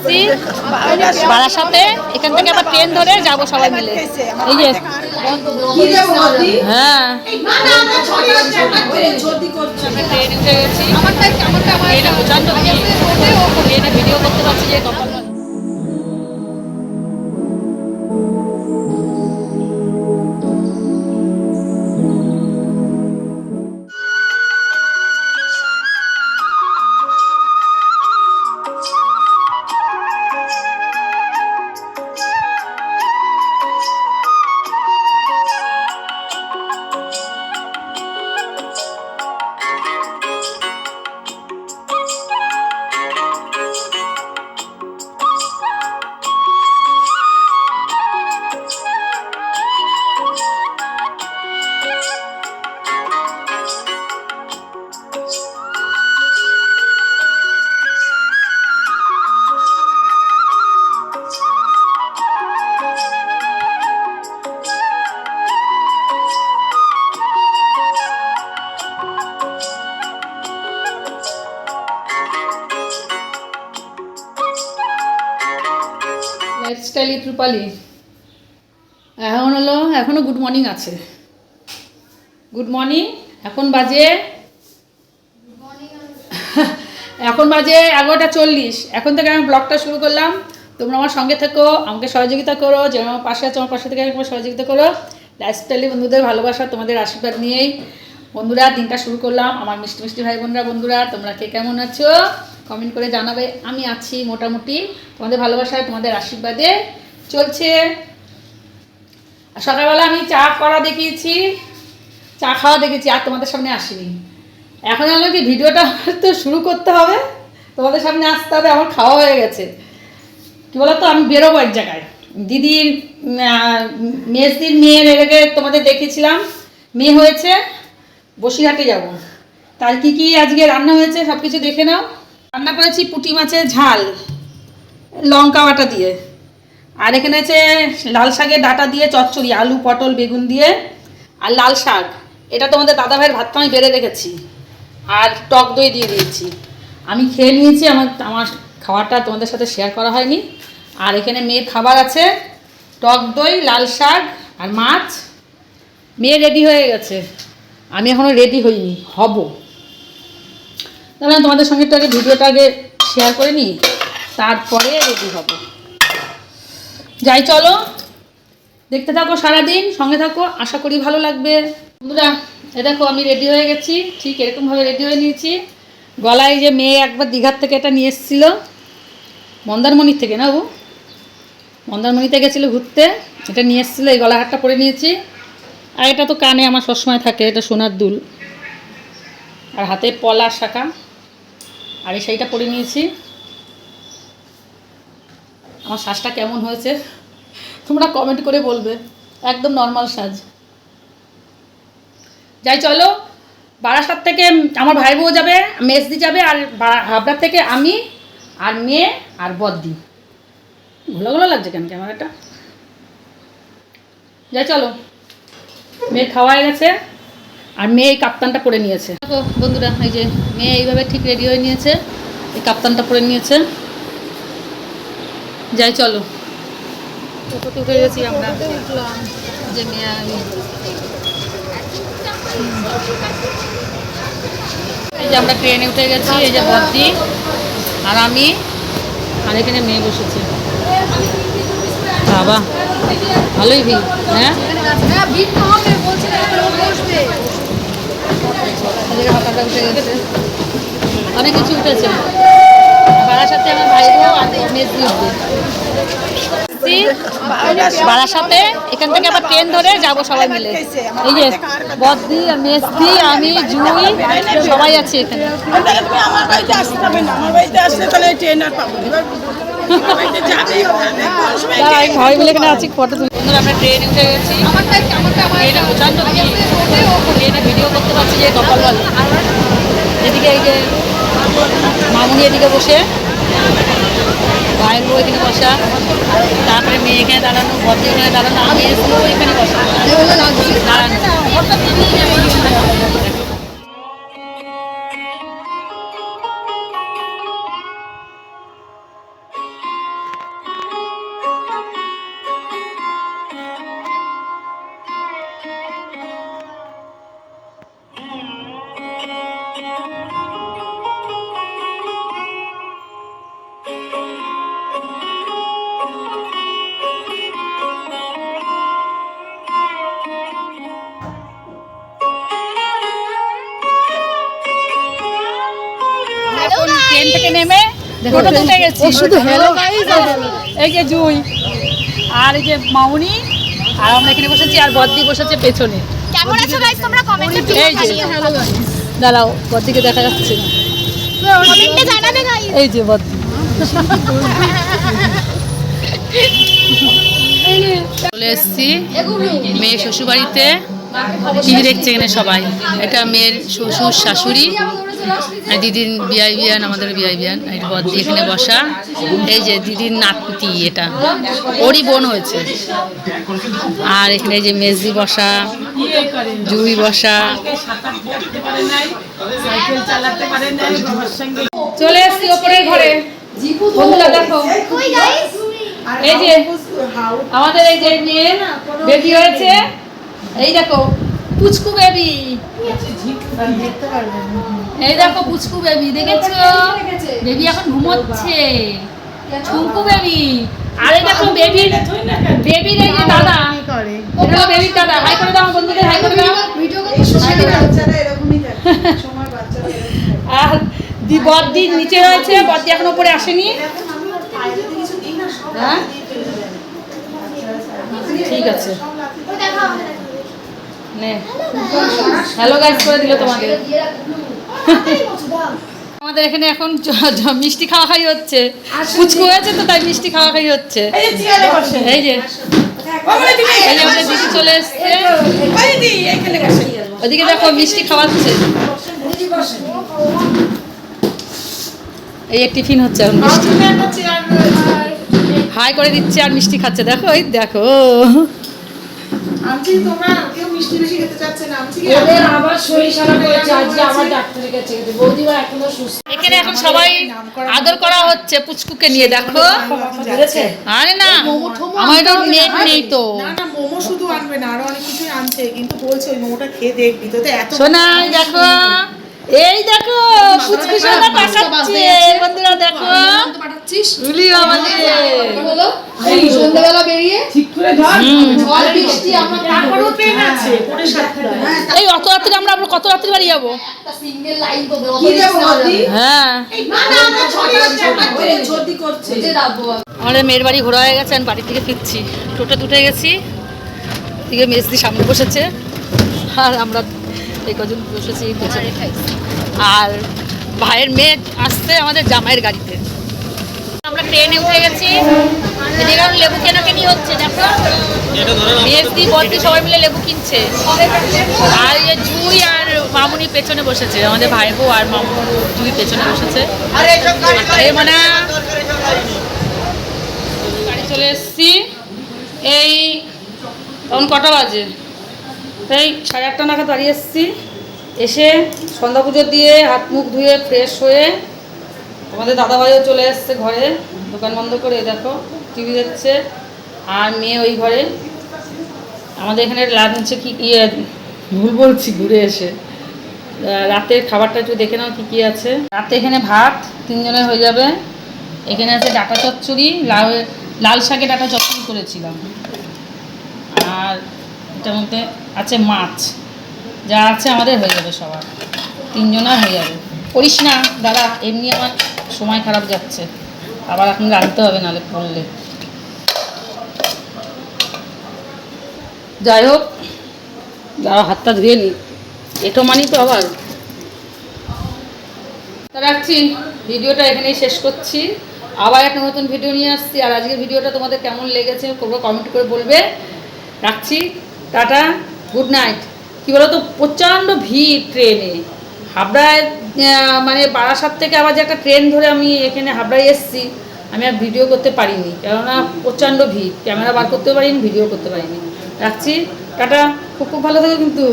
এসছি বারাসাতে এখান থেকে আবার ট্রেন ধরে যাব সবাই মিলে। এই যে। হ্যাঁ। আমরা ট্রেনে উঠে গেছি। ট্রেনে প্রচণ্ড ট্রেনে ভিডিও করতে পারছি যে লাইফস্টাইল উইথ রূপালি এখন হলো এখনও গুড মর্নিং আছে। গুড মর্নিং এখন বাজে এখন বাজে এগারোটা চল্লিশ। এখন থেকে আমি ব্লগটা শুরু করলাম। তোমরা আমার সঙ্গে থেকো, আমাকে সহযোগিতা করো যে আমার পাশে আছো, আমার পাশে থেকে আমাকে সহযোগিতা করো। লাইফস্টাইলি বন্ধুদের ভালোবাসা, তোমাদের আশীর্বাদ নিয়েই। বন্ধুরা, দিনটা শুরু করলাম। আমার মিষ্টি মিষ্টি ভাই বোনরা বন্ধুরা, তোমরা কে কেমন আছো? কমেন্ট করে জানাবে, আমি আছি মোটামুটি। তোমাদের ভালোবাসায়, তোমাদের আশীর্বাদে চলছে। আর সকালবেলা আমি চা করা দেখিয়েছি, চা খাওয়া দেখেছি আর তোমাদের সামনে আসিনি। এখন হলো কি, ভিডিওটা তো শুরু করতে হবে, তোমাদের সামনে আসতে হবে, আমার খাওয়া হয়ে গেছে। কী বলতো, আমি বেরোবো এক জায়গায়। দিদির মেজদির মেয়ের এর তোমাদের দেখেছিলাম মেয়ে হয়েছে, বসিরহাটে যাব। তার কি কি আজকে রান্না হয়েছে সব কিছু দেখে নাও। রান্না করেছি পুঁটি মাছের ঝাল, লঙ্কা বাটা দিয়ে। আর এখানে আছে লাল শাকের ডাটা দিয়ে চচ্চড়ি, আলু, পটল, বেগুন দিয়ে, আর লাল শাক। এটা তোমাদের দাদা ভাইয়ের ভাতটা আমি বেড়ে রেখেছি। আর টক দই দিয়ে দিয়েছি। আমি খেয়ে নিয়েছি, আমার আমার খাবারটা তোমাদের সাথে শেয়ার করা হয়নি। আর এখানে মেয়ের খাবার আছে, টক দই, লাল শাক, আর মাছ। মেয়ে রেডি হয়ে গেছে। আমি এখনও রেডি হইনি, হব। তাহলে আমি তোমাদের সঙ্গে একটু আগে ভিডিওটা আগে শেয়ার করে নিই। তারপরে রেডি হব। যাই, চলো। দেখতে থাকো সারাদিন, সঙ্গে থাকো, আশা করি ভালো লাগবে। বন্ধুরা, এ দেখো, আমি রেডি হয়ে গেছি। ঠিক এরকমভাবে রেডি হয়ে নিয়েছি। গলায় যে মেয়ে একবার দীঘার থেকে এটা নিয়ে এসেছিল, মন্দারমণির থেকে না ও? মন্দারমণিতে গেছিল ঘুরতে, এটা নিয়ে এসেছিল, এই গলা হারটা পরে নিয়েছি। আর এটা তো কানে আমার সবসময় থাকে, এটা সোনার দুল। আর হাতে পলার শাখা। আর এই শাড়িটা পরে নিয়েছি। আমার সাজটা কেমন হয়েছে? তোমরা কমেন্ট করে বলবে। একদম নর্মাল সাজ। যাই, চলো। বারাসাত থেকে আমার ভাই বউ যাবে মেসদি যাবে, আর হাবড়ার থেকে আমি, আর মেয়ে, আর বদ্দি। ঘোলা ঘোলা লাগছে কেন ক্যামেরাটা? যাই, চলো। মেয়ে খাওয়া হয়ে গেছে। আর মেয়ে এই কাপ্তানটা পরে নিয়েছে। দেখো বন্ধুরা এই যে মেয়ে এইভাবে ঠিক রেডি হয়ে নিয়েছে এই কাপ্তানটা পরে নিয়েছে। যাই চলো। টোটোতে উঠে গেছি আমরা। যে মেয়ে আমি। এই যে আমরা ট্রেনে উঠে গেছি এই যে বদ্দি আর আমি আর এখানে মেয়ে বসেছে। বাবা ভালোই ভিড় হ্যাঁ? এদিকে হাতাটা উঠে গেছে। অনেক কিছু উঠেছে। বারাসাতে আমার ভাই বউ আর মেজদি বারাসাতে এখান থেকে আবার ট্রেন ধরে যাব সবাই মিলে। এই যে বদ্দি আর আমি জুই সবাই আছে এখানে। আমার বাড়িতে আসতে হবে না। আমার বাড়িতে আসলে তাহলে ট্রেন আর পাবো না। এবার আমার বাড়িতে যাবে ওখানে কোন সময় দাঁড়া, আমি সবাই মিলে এখানে আছি ফটো তুলি। আমরা ট্রেনে উঠে গেছি। ট্রেনে কপাল ভালো। এদিকে এই যে মামুনি এদিকে বসে ভাইয়ের বউ এখানে বসা তারপরে মেয়ে এখানে দাঁড়ানো ভদ্র এখানে দাঁড়ানো আমি এসেছিল এখানে বসা। দাঁড়ানো। নেমে টোটো উঠে গেছি। শুধু হ্যালো এই যে জুই। আর এই যে মামুনি আর আমরা এখানে বসেছি আর বদ্দি বসেছে পেছনে। কেমন আছো গাইস তোমরা কমেন্টে এই যে দাঁড়াও বদ্দিকে দেখা যাচ্ছে না। কমেন্টে জানাবে গাইস এই যে বদ্দি। চলে এসছি মেয়ে শ্বশুরবাড়িতে। টিভি দেখছে এখানে সবাই। এটা মেয়ের শ্বশুর শাশুড়ি। দিদির বিয়াই বিয়ান, আমাদের বিয়াই বিয়ান বদ্দি এখানে বসা। এই যে দিদির নাতি এটা। ওরই বোন হয়েছে। আর এখানে যে মেজদি বসা জুই বসা। চলে এসছি ওপরের ঘরে। দেখো। এই হয়েছে। এই দেখো, পুচকু বেবি। এই দেখো পুচকু বেবি দেখেছ? বেবি এখন ঘুমোচ্ছে। ছুমকু বেবি আর দেখো বেবির বেবির এই দাদা এটা দাদা। হাই করে দাও বন্ধুদের হাই করে দাও। হাই করে দাও। আর দি বদ্দি নিচে রয়েছে, বদ্দি এখন উপরে আসেনি। হ্যাঁ? ঠিক আছে। নে। হ্যালো গাইস করে দিল তোমাকে। আমাদের এখানে এখন মিষ্টি খাওয়া খাই হচ্ছে। কুচকু হয়েছে তো তাই মিষ্টি খাওয়া খাই হচ্ছে। এই যে আমাদের দিদি চলে এসছে। ওদিকে দেখো মিষ্টি খাওয়াচ্ছে। এই টিফিন হচ্ছে এখন মিষ্টি। হাই করে দিচ্ছে আর মিষ্টি খাচ্ছে। দেখো এই দেখো। আমছি তোমরা কেউ মিষ্টি বেশি খেতে চাচ্ছে না আমছি কি ওদের আবার শরীর খারাপ হয়েছে আজকে আবার ডাক্তারের কাছে গেছে। বৌদিমা এখনও সুস্থ। এখানে এখন সবাই আদর করা হচ্ছে পুচকুকে নিয়ে দেখো। আরে না আমার এটা নেট নেই তো। না না মোমো শুধু আনবে না আরও অনেক কিছুই আনছে কিন্তু বলছে ওই মোমোটা খেয়ে দেখবি। তো এত সোনাই দেখো এই দেখো পুচকু সোনা পাঠাচ্ছে বন্ধুরা দেখো। এই এই অত রাত্রে আমরা কত বাড়ি যাব? হ্যাঁ। আমাদের মেয়ের বাড়ি ঘোরা হয়ে গেছে, আমি বাড়ি থেকে ফিরছি। টোটো দুটে গেছি দিকে মেজদি সামনে বসেছে, আর আমরা এই কজন বসেছি। আর ভাইয়ের মেয়ে আসছে আমাদের জামাইয়ের গাড়িতে। আমরা ট্রেনে উঠে গেছি। এখন লেবু কেনাকানি হচ্ছে, দেখো? মেজদি বদ্দি সবাই মিলে লেবু কিনছে। আর এই যে জুই আর মামুনি পেছনে বসেছে, আমাদের ভাই বউ আর মামু জুই পেছনে বসেছে। এই মানে বাড়ি চলে এসেছি। এই তখন কটা বাজে? এই সাড়ে আটটা নাগাদ বাড়ি এসেছি। এসে সন্ধ্যা পুজো দিয়ে হাত মুখ ধুয়ে ফ্রেশ হয়ে আমাদের দাদাভাইও চলে এসছে ঘরে, দোকান বন্ধ করে দেখো টিভি দেখছে, আর মেয়ে ওই ঘরে। আমাদের এখানে লাঞ্চে কি ইয়ে ভুল বলছি ঘুরে এসে। রাতের খাবারটা একটু দেখে নাও কী কী আছে। রাতে এখানে ভাত তিনজনের হয়ে যাবে। এখানে আছে ডাটা চচ্চড়ি, লাউ, লাল শাকে ডাটা চচ্চড়ি করেছিলাম। আর এটার মধ্যে আছে মাছ। যা আছে আমাদের হয়ে যাবে সবার। তিনজনের হয়ে যাবে। করিস না, দাদা, এমনি আমার সময় খারাপ যাচ্ছে। আবার এখন রাঁধতে হবে নাহলে পড়লে। যাই হোক দাঁড়া হাতটা ধুয়ে নি। এটো মানি তো আবার। তা রাখছি। ভিডিওটা এখানেই শেষ করছি। আবার একটা নতুন ভিডিও নিয়ে আসছি। আর আজকের ভিডিওটা তোমাদের কেমন লেগেছে করব কমেন্ট করে বলবে। রাখছি। টাটা। Good night. কী বলো তো প্রচণ্ড ভিড় ট্রেনে। হাবড়ায় মানে বারাসাত থেকে আবার যে একটা ট্রেন ধরে আমি এখানে হাবড়ায় এসেছি, আমি আর ভিডিও করতে পারিনি। কেননা প্রচণ্ড ভিড়, ক্যামেরা বার করতে পারিনি, ভিডিও করতে পারিনি। রাখছি, টাটা। খুব খুব ভালো থাকে কিন্তু।